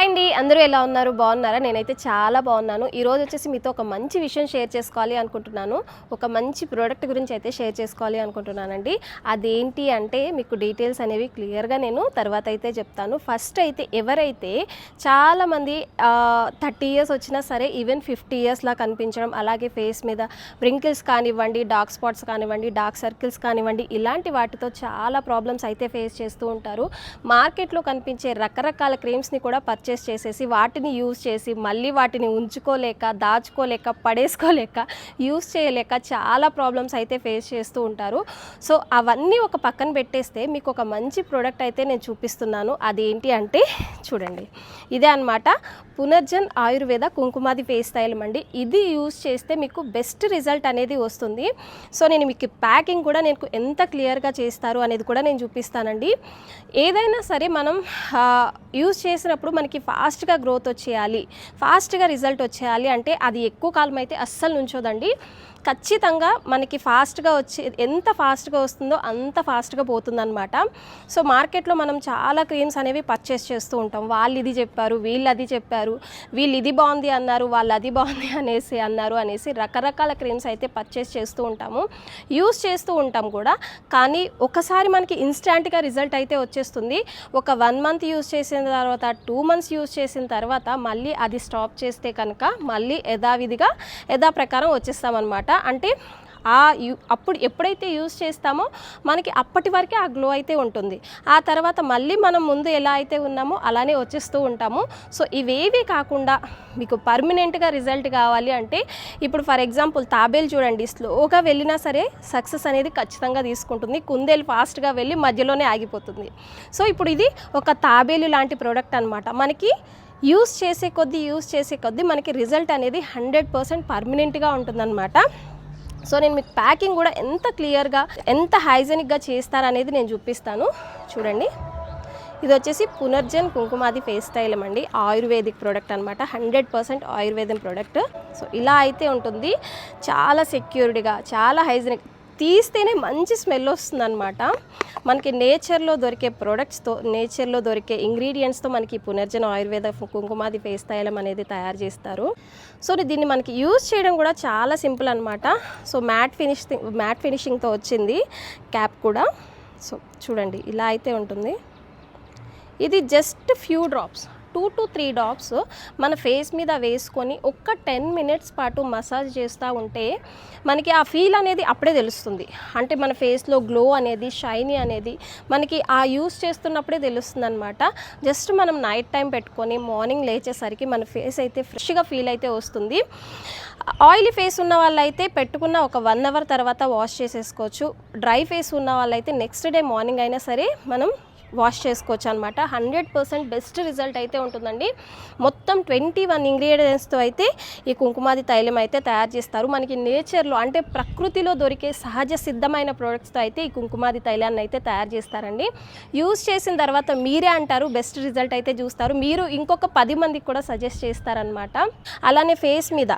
Hi అండి. అందరూ ఎలా ఉన్నారు? బాగున్నారా? నేనైతే చాలా బాగున్నాను. ఈరోజు వచ్చేసి మీతో ఒక మంచి విషయం షేర్ చేసుకోవాలి అనుకుంటున్నాను. ఒక మంచి ప్రోడక్ట్ గురించి అయితే షేర్ చేసుకోవాలి అనుకుంటున్నానండి. అదేంటి అంటే మీకు డీటెయిల్స్ అనేవి క్లియర్గా నేను తర్వాత అయితే చెప్తాను. ఫస్ట్ అయితే ఎవరైతే చాలామంది థర్టీ ఇయర్స్ వచ్చినా సరే ఈవెన్ ఫిఫ్టీ ఇయర్స్లా కనిపించడం అలాగే ఫేస్ మీద రింకిల్స్ కానివ్వండి డార్క్ స్పాట్స్ కానివ్వండి డార్క్ సర్కిల్స్ కానివ్వండి ఇలాంటి వాటితో చాలా ప్రాబ్లమ్స్ అయితే ఫేస్ చేస్తూ ఉంటారు. మార్కెట్లో కనిపించే రకరకాల క్రీమ్స్ని కూడా పర్చేస్ చేసేసి వాటిని యూజ్ చేసి మళ్ళీ వాటిని ఉంచుకోలేక దాచుకోలేక పడేసుకోలేక యూజ్ చేయలేక చాలా ప్రాబ్లమ్స్ అయితే ఫేస్ చేస్తూ ఉంటారు. సో అవన్నీ ఒక పక్కన పెట్టేస్తే మీకు ఒక మంచి ప్రోడక్ట్ అయితే నేను చూపిస్తున్నాను. అదేంటి అంటే చూడండి. ఇదే అన్నమాట. పునర్జన్ ఆయుర్వేద కుంకుమాది ఫేస్ తైలం అండి ఇది యూజ్ చేస్తే మీకు బెస్ట్ రిజల్ట్ అనేది వస్తుంది. సో నేను మీకు ప్యాకింగ్ కూడా నేను ఎంత క్లియర్గా చేస్తారు అనేది కూడా నేను చూపిస్తానండి. ఏదైనా సరే మనం యూజ్ చేసినప్పుడు మనకి ఫాస్ట్గా గ్రోత్ వచ్చేయాలి ఫాస్ట్గా రిజల్ట్ వచ్చేయాలి అంటే అది ఎక్కువ కాలం అయితే అస్సలు నుంచోదండి. ఖచ్చితంగా మనకి ఫాస్ట్గా వచ్చే ఎంత ఫాస్ట్గా వస్తుందో అంత ఫాస్ట్గా పోతుందన్నమాట. సో మార్కెట్లో మనం చాలా క్రీమ్స్ అనేవి పర్చేస్ చేస్తూ ఉంటాం. వాళ్ళు ఇది చెప్పారు వీళ్ళు అది చెప్పారు వీళ్ళు ఇది బాగుంది అన్నారు వాళ్ళు అది బాగుంది అనేసి అన్నారు అనేసి రకరకాల క్రీమ్స్ అయితే పర్చేస్ చేస్తూ ఉంటాము. యూస్ చేస్తూ ఉంటాం కూడా. కానీ ఒకసారి మనకి ఇన్స్టాంట్గా రిజల్ట్ అయితే వచ్చేస్తుంది. ఒక వన్ మంత్ యూస్ చేసిన తర్వాత టూ మంత్స్ యూజ్ చేసిన తర్వాత మళ్ళీ అది స్టాప్ చేస్తే కనుక మళ్ళీ యథావిధిగా యథా ప్రకారం వచ్చేస్తామన్నమాట. అంటే ఆ యూ అప్పుడు ఎప్పుడైతే యూస్ చేస్తామో మనకి అప్పటి వరకే ఆ గ్లో అయితే ఉంటుంది. ఆ తర్వాత మళ్ళీ మనం ముందు ఎలా అయితే ఉన్నామో అలానే వచ్చేస్తూ ఉంటాము. సో ఇవేవి కాకుండా మీకు పర్మనెంట్గా రిజల్ట్ కావాలి అంటే ఇప్పుడు ఫర్ ఎగ్జాంపుల్ తాబేలు చూడండి స్లోగా వెళ్ళినా సరే సక్సెస్ అనేది ఖచ్చితంగా తీసుకుంటుంది. కుందేలు ఫాస్ట్గా వెళ్ళి మధ్యలోనే ఆగిపోతుంది. సో ఇప్పుడు ఇది ఒక తాబేలు లాంటి ప్రోడక్ట్ అనమాట మనకి యూస్ చేసే కొద్దీ యూస్ చేసే కొద్దీ మనకి రిజల్ట్ అనేది హండ్రెడ్ పర్సెంట్ పర్మనెంట్గా ఉంటుందన్నమాట. సో నేను మీకు ప్యాకింగ్ కూడా ఎంత క్లియర్గా ఎంత హైజెనిక్గా చేస్తారనేది నేను చూపిస్తాను. చూడండి. ఇది వచ్చేసి పునర్జన్ కుంకుమాది ఫేస్ స్టైలం అండి. ఆయుర్వేదిక్ ప్రోడక్ట్ అనమాట హండ్రెడ్ పర్సెంట్ ఆయుర్వేదం ప్రోడక్ట్. సో ఇలా అయితే ఉంటుంది. చాలా సెక్యూర్డ్గా చాలా హైజెనిక్. తీస్తేనే మంచి స్మెల్ వస్తుందన్నమాట. మనకి నేచర్లో దొరికే ప్రోడక్ట్స్తో నేచర్లో దొరికే ఇంగ్రీడియంట్స్తో మనకి పునర్జన ఆయుర్వేద కుంకుమాది ఫేస్ తైలం అనేది తయారు చేస్తారు. సో దీన్ని మనకి యూజ్ చేయడం కూడా చాలా సింపుల్ అనమాట సో మ్యాట్ ఫినిష్ మ్యాట్ ఫినిషింగ్తో వచ్చింది క్యాప్ కూడా. సో చూడండి ఇలా అయితే ఉంటుంది. ఇది just few drops. Two to three drops మన ఫేస్ మీద వేసుకొని ఒక్క టెన్ మినిట్స్ పాటు మసాజ్ చేస్తూ ఉంటే మనకి ఆ ఫీల్ అనేది అప్పుడే తెలుస్తుంది. అంటే మన ఫేస్లో గ్లో అనేది షైనీ అనేది మనకి ఆ యూస్ చేస్తున్నప్పుడే తెలుస్తుంది అనమాట జస్ట్ మనం నైట్ టైం పెట్టుకొని మార్నింగ్ లేచేసరికి మన ఫేస్ అయితే ఫ్రెష్గా ఫీల్ అయితే వస్తుంది. ఆయిలీ ఫేస్ ఉన్న వాళ్ళైతే పెట్టుకున్న ఒక వన్ అవర్ తర్వాత వాష్ చేసేసుకోవచ్చు. డ్రై ఫేస్ ఉన్న వాళ్ళైతే నెక్స్ట్ డే మార్నింగ్ అయినా సరే మనం వాష్ చేసుకోవచ్చు అనమాట హండ్రెడ్ పర్సెంట్ బెస్ట్ రిజల్ట్ అయితే ఉంటుందండి. మొత్తం ట్వంటీ వన్ ఇంగ్రీడియంట్స్తో అయితే ఈ కుంకుమాది తైలం అయితే తయారు చేస్తారు. మనకి నేచర్లో అంటే ప్రకృతిలో దొరికే సహజ సిద్ధమైన ప్రోడక్ట్స్తో అయితే ఈ కుంకుమాది తైలాన్ని అయితే తయారు చేస్తారండి. యూజ్ చేసిన తర్వాత మీరే అంటారు బెస్ట్ రిజల్ట్ అయితే చూస్తారు. మీరు ఇంకొక పది మందికి కూడా సజెస్ట్ చేస్తారనమాట అలానే ఫేస్ మీద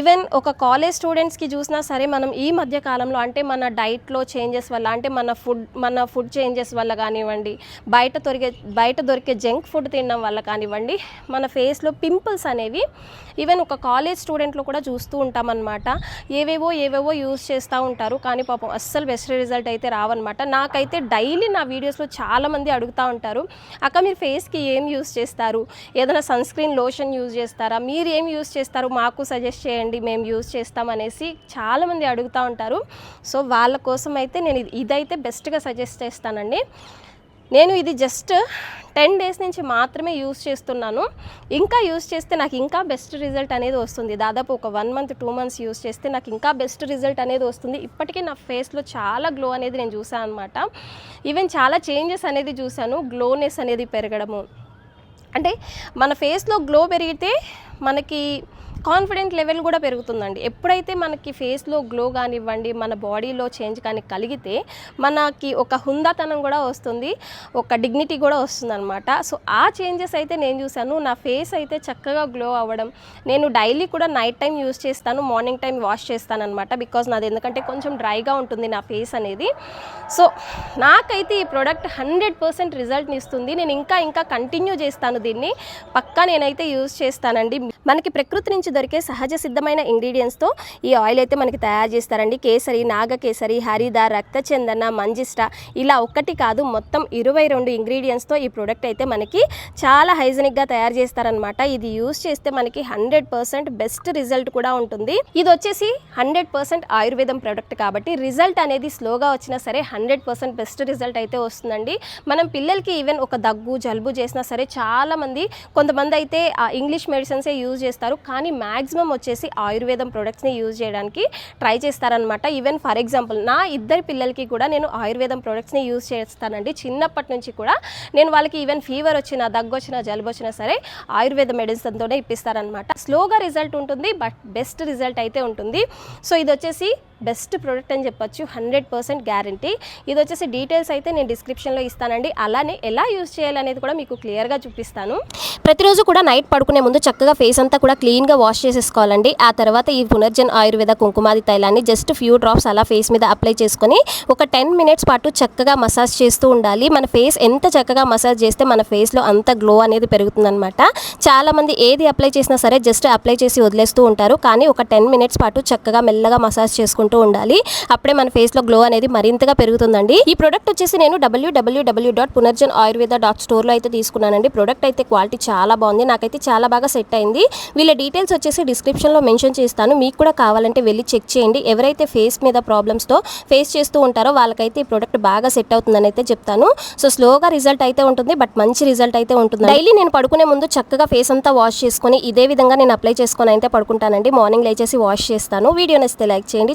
ఈవెన్ ఒక కాలేజ్ స్టూడెంట్స్కి చూసినా సరే మనం ఈ మధ్య కాలంలో అంటే మన డైట్లో చేంజెస్ వల్ల అంటే మన ఫుడ్ మన ఫుడ్ చేంజెస్ వల్ల కానివ్వండి బయట దొరికే బయట దొరికే జంక్ ఫుడ్ తినడం వల్ల కానివ్వండి మన ఫేస్లో పింపుల్స్ అనేవి ఈవెన్ ఒక కాలేజ్ స్టూడెంట్లో కూడా చూస్తూ ఉంటామన్నమాట. ఏవేవో ఏవేవో యూస్ చేస్తూ ఉంటారు. కానీ పాపం అస్సలు బెస్ట్ రిజల్ట్ అయితే రావన్నమాట. నాకైతే డైలీ నా వీడియోస్లో చాలామంది అడుగుతూ ఉంటారు అక్క మీరు ఫేస్కి ఏం యూస్ చేస్తారు? ఏదైనా సన్ స్క్రీన్ లోషన్ యూజ్ చేస్తారా? మీరు ఏం యూస్ చేస్తారు? మాకు సజెస్ట్ చేయండి మేము యూజ్ చేస్తాం అనేసి చాలామంది అడుగుతూ ఉంటారు. సో వాళ్ళ కోసం అయితే నేను ఇదైతే బెస్ట్గా సజెస్ట్ చేస్తానండి. నేను ఇది జస్ట్ టెన్ డేస్ నుంచి మాత్రమే యూస్ చేస్తున్నాను. ఇంకా యూస్ చేస్తే నాకు ఇంకా బెస్ట్ రిజల్ట్ అనేది వస్తుంది. దాదాపు ఒక one month two months use చేస్తే నాకు ఇంకా బెస్ట్ రిజల్ట్ అనేది వస్తుంది. ఇప్పటికే నా ఫేస్లో చాలా గ్లో అనేది నేను చూసాను అనమాట ఈవెన్ చాలా చేంజెస్ అనేది చూశాను. గ్లోనెస్ అనేది పెరగడము. అంటే మన ఫేస్లో గ్లో పెరిగితే మనకి కాన్ఫిడెంట్ లెవెల్ కూడా పెరుగుతుందండి. ఎప్పుడైతే మనకి ఫేస్లో గ్లో కానివ్వండి మన బాడీలో చేంజ్ కానీ కలిగితే మనకి ఒక హుందాతనం కూడా వస్తుంది ఒక డిగ్నిటీ కూడా వస్తుంది అనమాట సో ఆ చేంజెస్ అయితే నేను చూశాను. నా ఫేస్ అయితే చక్కగా గ్లో అవ్వడం నేను డైలీ కూడా నైట్ టైం యూస్ చేస్తాను మార్నింగ్ టైం వాష్ చేస్తాను అనమాట బికాజ్ నాది ఎందుకంటే కొంచెం డ్రైగా ఉంటుంది నా ఫేస్ అనేది. సో నాకైతే ఈ ప్రోడక్ట్ హండ్రెడ్ పర్సెంట్ రిజల్ట్ని ఇస్తుంది. నేను ఇంకా ఇంకా కంటిన్యూ చేస్తాను దీన్ని. పక్కా నేనైతే యూజ్ చేస్తానండి. మనకి ప్రకృతి నుంచి దొరికే సహజ సిద్ధమైన ఇంగ్రీడియంట్స్తో ఈ ఆయిల్ అయితే మనకి తయారు చేస్తారండి. కేసరి నాగకేసరి హరిద రక్తచందన మంజిష్ట ఇలా ఒక్కటి కాదు మొత్తం ఇరవై రెండు ఇంగ్రీడియంట్స్తో ఈ ప్రోడక్ట్ అయితే మనకి చాలా హైజెనిక్గా తయారు చేస్తారనమాట ఇది యూస్ చేస్తే మనకి హండ్రెడ్ పర్సెంట్ బెస్ట్ రిజల్ట్ కూడా ఉంటుంది. ఇది వచ్చేసి హండ్రెడ్ పర్సెంట్ ఆయుర్వేదం ప్రోడక్ట్ కాబట్టి రిజల్ట్ అనేది స్లోగా వచ్చినా సరే హండ్రెడ్ పర్సెంట్ బెస్ట్ రిజల్ట్ అయితే వస్తుందండి. మనం పిల్లలకి ఈవెన్ ఒక దగ్గు జలుబు చేసినా సరే చాలా మంది కొంతమంది అయితే ఆ ఇంగ్లీష్ మెడిసిన్సే యూజ్ యూజ్ చేస్తారు. కానీ మ్యాక్సిమం వచ్చేసి ఆయుర్వేదం ప్రొడక్ట్స్ని యూజ్ చేయడానికి ట్రై చేస్తారనమాట ఈవెన్ ఫర్ ఎగ్జాంపుల్ నా ఇద్దరి పిల్లలకి కూడా నేను ఆయుర్వేదం ప్రొడక్ట్స్ని యూజ్ చేస్తానండి. చిన్నప్పటి నుంచి కూడా నేను వాళ్ళకి ఈవెన్ ఫీవర్ వచ్చినా దగ్గు వచ్చినా జలుబు వచ్చినా సరే ఆయుర్వేద మెడిసిన్తోనే ఇప్పిస్తారనమాట స్లోగా రిజల్ట్ ఉంటుంది బట్ బెస్ట్ రిజల్ట్ అయితే ఉంటుంది. సో ఇది వచ్చేసి బెస్ట్ ప్రోడక్ట్ అని చెప్పొచ్చు హండ్రెడ్ పర్సెంట్ గ్యారంటీ. ఇది వచ్చేసి డీటెయిల్స్ అయితే నేను డిస్క్రిప్షన్లో ఇస్తానండి. అలానే ఎలా యూజ్ చేయాలనేది కూడా మీకు క్లియర్గా చూపిస్తాను. ప్రతిరోజు కూడా నైట్ పడుకునే ముందు చక్కగా ఫేస్ అంతా కూడా క్లీన్గా వాష్ చేసేసుకోవాలండి. ఆ తర్వాత ఈ పునర్జన్ ఆయుర్వేద కుంకుమాది తైలాన్ని జస్ట్ ఫ్యూ డ్రాప్స్ అలా ఫేస్ మీద అప్లై చేసుకొని ఒక టెన్ మినిట్స్ పాటు చక్కగా మసాజ్ చేస్తూ ఉండాలి. మన ఫేస్ ఎంత చక్కగా మసాజ్ చేస్తే మన ఫేస్లో అంత గ్లో అనేది పెరుగుతుందన్నమాట. చాలామంది ఏది అప్లై చేసినా సరే జస్ట్ అప్లై చేసి వదిలేస్తూ ఉంటారు. కానీ ఒక టెన్ మినిట్స్ పాటు చక్కగా మెల్లగా మసాజ్ చేసుకుంటూ ఉండాలి. అప్పుడే మన ఫేస్లో గ్లో అనేది మరింతగా పెరుగుతుందండి. ఈ ప్రోడక్ట్ వచ్చేసి నేను WWW dot Punarjan Ayurveda dot స్టోర్లో అయితే తీసుకున్నానండి. ప్రోడక్ట్ అయితే క్వాలిటీ చాలా బాగుంది. నాకైతే చాలా బాగా సెట్ అయింది. వీళ్ళ డీటెయిల్స్ వచ్చేసి డిస్క్రిప్షన్లో మెన్షన్ చేస్తాను. మీకు కూడా కావాలంటే వెళ్ళి చెక్ చేయండి. ఎవరైతే ఫేస్ మీద ప్రాబ్లమ్స్తో ఫేస్ చేస్తూ ఉంటారో వాళ్ళకైతే ఈ ప్రోడక్ట్ బాగా సెట్ అవుతుందని అయితే చెప్తాను. సో స్లోగా రిజల్ట్ అయితే ఉంటుంది. బట్ మంచి రిజల్ట్ అయితే ఉంటుంది డైలీ నేను పడుకునే ముందు చక్కగా ఫేస్ అంతా వాష్ చేసుకొని ఇదే విధంగా నేను అప్లై చేసుకొని అయితే పడుకుంటానండి. మార్నింగ్ లేచేసి వాష్ చేస్తాను. వీడియో నచ్చితే లైక్ చేయండి.